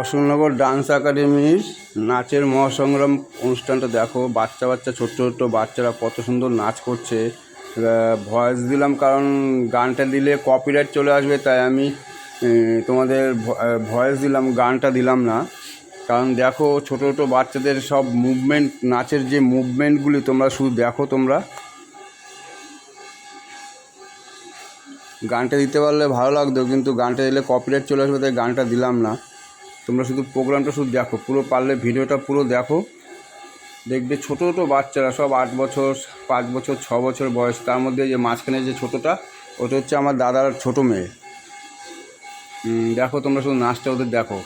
Ashoknagar dance একাডেমির নাচের মহাসংগ্রাম অনুষ্ঠানটা দেখো। বাচ্চা বাচ্চা ছোট্ট ছোট্ট বাচ্চারা কত সুন্দর নাচ করছে। ভয়েস দিলাম কারণ গানটা দিলে কপিরাইট চলে আসবে, তাই আমি তোমাদের ভয়েস দিলাম, গানটা দিলাম না। কারণ দেখো, ছোট ছোট বাচ্চাদের সব মুভমেন্ট নাচের যে মুভমেন্টগুলি তোমরা শুধু দেখো তোমরা। গানটা দিতে পারলে ভালো লাগতো, কিন্তু গানটা দিলে কপিরাইট চলে আসবে, তাই গানটা দিলাম না। তোমরা শুধু প্রোগ্রামটা শুধু দেখো, পুরো পারলে ভিডিওটা পুরো দেখো। দেখবে ছোটো ছোটো বাচ্চারা, সব আট বছর, পাঁচ বছর, ছ বছর বয়স, তার মধ্যে যে মাঝখানে যে ছোটোটা, ওটা হচ্ছে আমার দাদার ছোটো মেয়ে। দেখো তোমরা শুধু নাচটা ওদের দেখো।